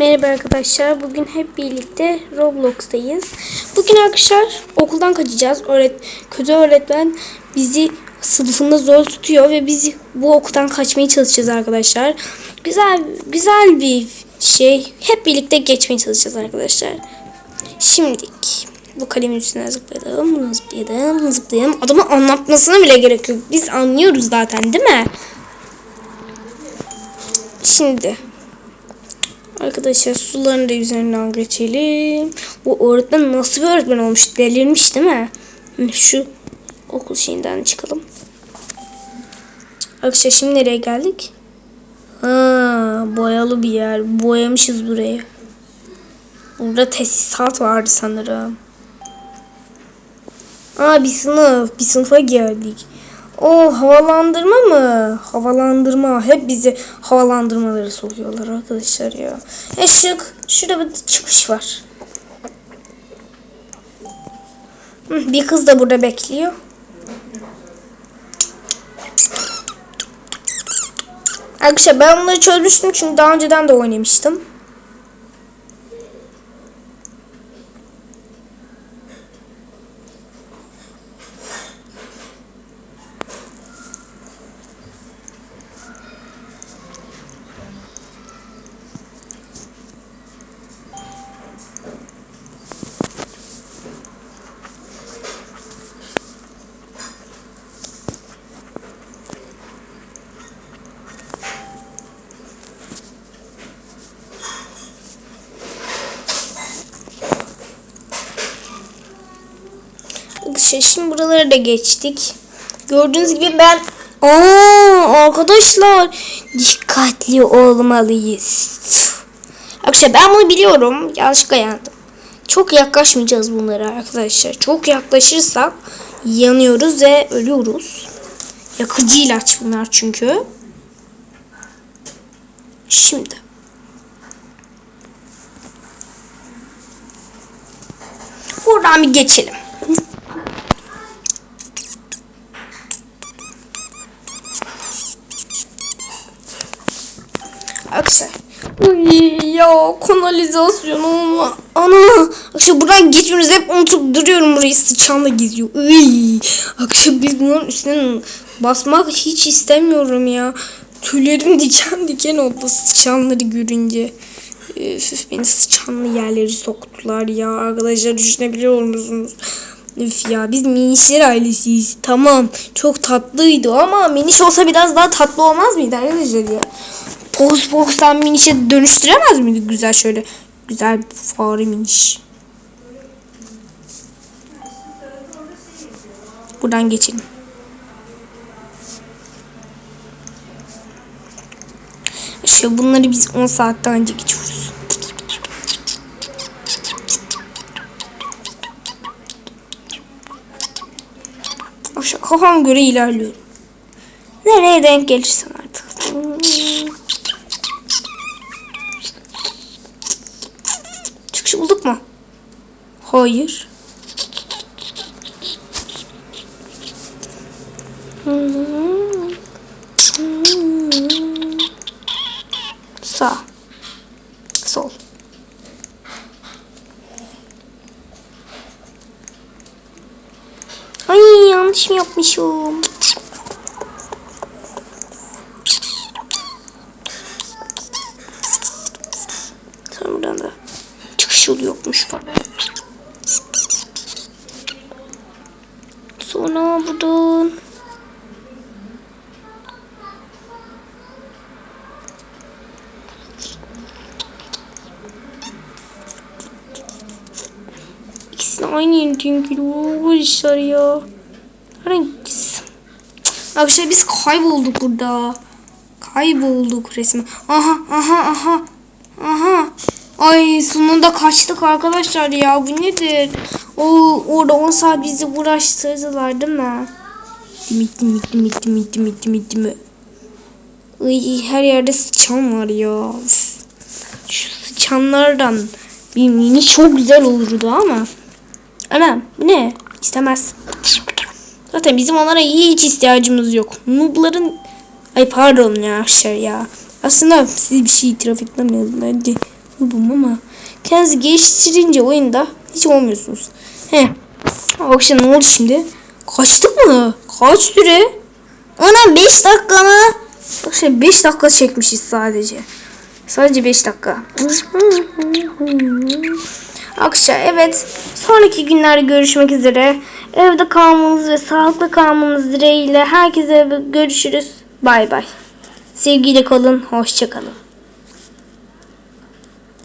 Merhaba arkadaşlar. Bugün hep birlikte Roblox'tayız. Bugün arkadaşlar okuldan kaçacağız. Öğret kötü öğretmen bizi sınıfında zor tutuyor ve biz bu okuldan kaçmaya çalışacağız arkadaşlar. Güzel güzel bir şey. Hep birlikte geçmeye çalışacağız arkadaşlar. Şimdilik bu kalemin üstüne zıplayalım, bunu zıplayalım, zıplayalım. Adamın anlatmasına bile gerek yok. Biz anlıyoruz zaten değil mi? Şimdi Arkadaşlar suların da üzerinden geçelim. Bu öğretmen nasıl bir öğretmen olmuş? Delirmiş değil mi? Şu okul şeyinden çıkalım. Arkadaşlar şimdi nereye geldik? Ha, boyalı bir yer. Boyamışız burayı. Burada tesisat vardı sanırım. Aa bir sınıf. Bir sınıfa geldik. O havalandırma mı? Havalandırma. Hep bizi havalandırmaları sokuyorlar arkadaşlar ya. Işık. Şurada bir çıkış var. Bir kız da burada bekliyor. Arkadaşlar ben bunları çözmüştüm çünkü daha önceden de oynamıştım. Arkadaşlar şimdi buraları da geçtik. Gördüğünüz gibi ben Aa, arkadaşlar dikkatli olmalıyız. Arkadaşlar ben bunu biliyorum. Yanlışlıkla yandım. Çok yaklaşmayacağız bunlara arkadaşlar. Çok yaklaşırsak yanıyoruz ve ölüyoruz. Yakıcı ilaç bunlar çünkü. Şimdi. Buradan bir geçelim. Arkadaşlar. Uy ya kanalizasyon olma. Ana. Arkadaşlar buradan geçmiyoruz. Hep unutup duruyorum burayı. Sıçanla geziyor. Uy. Arkadaşlar biz bunun üstüne basmak hiç istemiyorum ya. Tüylerim diken diken oldu sıçanları görünce. Üf, beni sıçanlı yerleri soktular ya. Arkadaşlar düşünebiliyor musunuz? Üf ya biz minişler ailesiyiz. Tamam çok tatlıydı ama miniş olsa biraz daha tatlı olmaz mıydı arkadaşlar ya? Poz pozdan minişe dönüştüremez miydik güzel şöyle güzel bir fare miniş. Buradan geçelim. İşte bunları biz 10 saatten önce geçiyoruz. Aşağı kafam göre ilerliyorum. Nereye denk gelirsen artık. Çıkış bulduk mu? Hayır. Sağ. Sol. Ay yanlış mı yapmışım? Sonra buradan da yolu yokmuş falan. Sonra buradan İkisini aynı. Bu işler ya. Hangisi? Arkadaşlar biz kaybolduk burada. Kaybolduk resmen. Aha aha. Aha. Ay sonunda kaçtık arkadaşlar ya. Bu nedir? O orada 10 saat bizi uğraştırdılar değil mi? Dimit dimit dimit dimit dimit dimit. Ay, her yerde sıçan var ya. Şu sıçanlardan bir mini çok güzel olurdu ama. Anam bu ne? İstemez. Zaten bizim onlara hiç ihtiyacımız yok. Noob'ların... Ay pardon ya arkadaşlar ya. Aslında size bir şey itiraf etmem lazım. Hadi. Oldum ama kendinizi geliştirince oyunda hiç olmuyorsunuz. He. Akşam ne oldu şimdi? Kaçtık mı? Kaç süre? Ana 5 dakika mı? Bak şey 5 dakika çekmişiz sadece. Sadece 5 dakika. Akşam evet. Sonraki günlerde görüşmek üzere. Evde kalmanız ve sağlıklı kalmanız dileğiyle herkese görüşürüz. Bay bay. Sevgiyle kalın. Hoşça kalın.